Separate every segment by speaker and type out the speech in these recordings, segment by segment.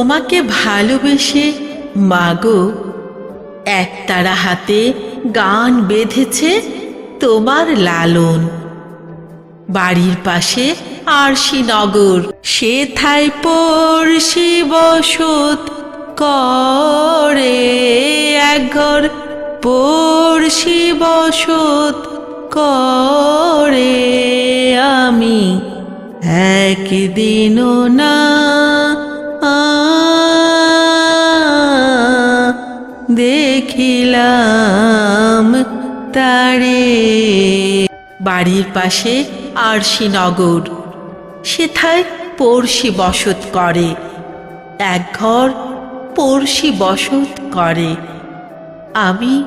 Speaker 1: তোমাকে ভালোবেসে মাগো একতারা হাতে গান বেঁধেছে তোমার লালন। বাড়ির পাশে আরশিনগর সে থাই পড়শি বসত করে এক ঘর পড়শি বসত করে আমি। একদিনও না তারে বাড়ির পাশে আরশিনগর সেথায় পড়শি বসত করে। এক ঘর পড়শি বসত করে। আমি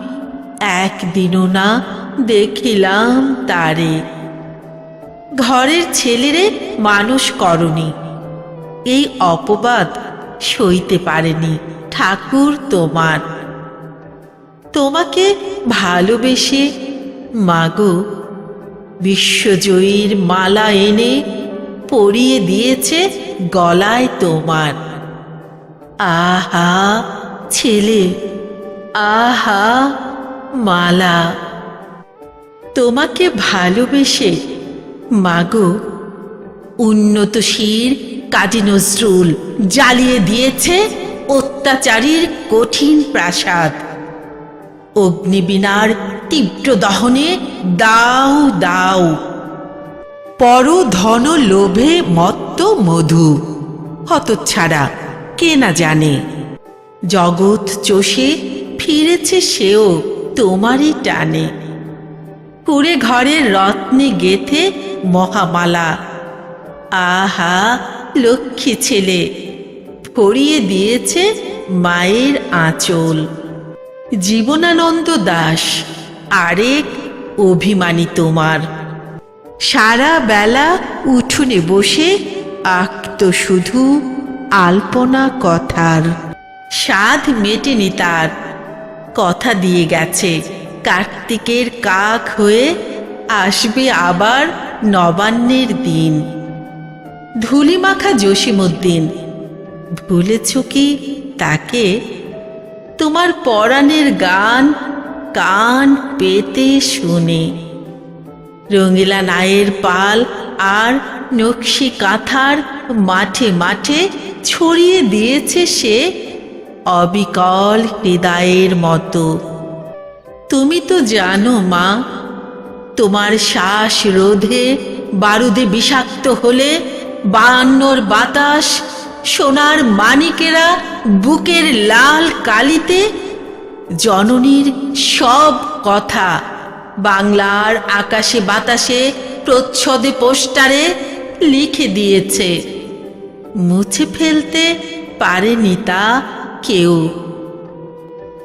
Speaker 1: একদিনও না দেখিলাম তারে। ঘরের ছেলেরে মানুষ করনি। এই অপবাদ সইতে পারেনি ঠাকুর তোমার। তোমাকে ভালোবেসে মাগো। বিশ্বজয়ীর মালা এনে পরিয়ে দিয়েছে গলায় তোমার। আহা, ছেলে, আহা, মালা। তোমাকে ভালোবেসে মাগো। উন্নত শির কাজী নজরুল জ্বালিয়ে দিয়েছে অত্যাচারীর কঠিন প্রাসাদ। অগ্নিবীণার তীব্র দহনে দাও দাও। পর ধন লোভে মত্ত মধু। হতচ্ছাড়া, কে না জানে? জগৎ চষে ফিরেছে সেও তোমারই টানে। কুড়ে ঘরের রত্নে গেথে মহামালা। আহা, লক্ষ্মী ছেলে ফড়িয়ে দিয়েছে মায়ের আঁচল। জীবনানন্দ দাস, আরেক অভিমানী তোমার। সারা বেলা উঠোনে বসে আঁকত শুধু আলপনা কথার। স্বাদ মেটেনি তার। কথা দিয়ে গেছে, কার্তিকের কাক হয়ে আসবে আবার নবান্নের দিন। ধুলিমাখা জসিমুদ্দিন, ভুলেছ কি তাকে তোমার পরাণের গান কান পেতে শুনে। রঙিলা নায়ের পাল আর নকশি কাঁথার মাঠে মাঠে ছড়িয়ে দিয়েছে সে অবিকল হৃদয়ের মতো। তুমি তো জানো, মা, তোমার শ্বাস রোধে বারুদে বিষাক্ত হলে বায়ান্নর বাতাস সোনার মানিকেরা বুকের লাল কালিতে জননীর সব কথা। বাংলার আকাশে বাতাসে প্রচ্ছদে পোস্টারে লিখে দিয়েছে। মুছে ফেলতে পারেনি তা কেউ।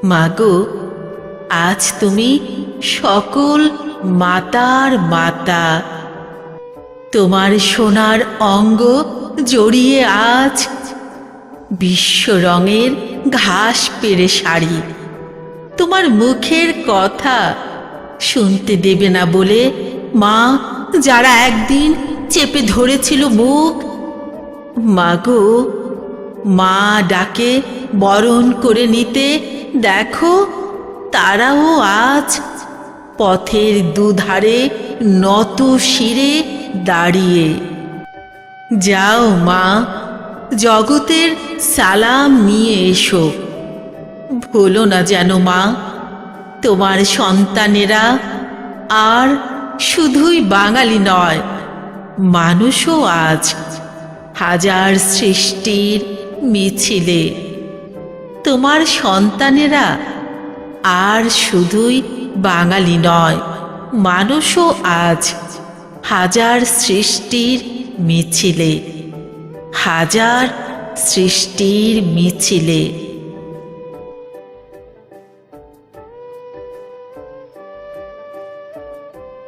Speaker 1: মাগো, আজ তুমি সকল মাতার মাতা। তোমার সোনার অঙ্গ জড়িয়ে আজ বিশ্ব রঙের ঘাস পেরে শাড়ি। তোমার মুখের কথা শুনতে দেবে না বলে মা, যারা একদিন চেপে ধরেছিল মুখ, মাগো, মা ডাকে বরণ করে নিতে, দেখো তারাও আজ পথের দুধারে নত শিরে দাঁড়িয়ে। যাও মা, জগতের সালাম নিয়ে এসো। ভুলো না যেন মা, তোমার সন্তানেরা আর শুধুই বাঙালি নয়, মানুষও আজ হাজার সৃষ্টির মিছিলে। তোমার সন্তানেরা আর শুধুই বাঙালি নয়, মানুষও আজ হাজার সৃষ্টির মিছিলে হাজার সৃষ্টির মিছিলে।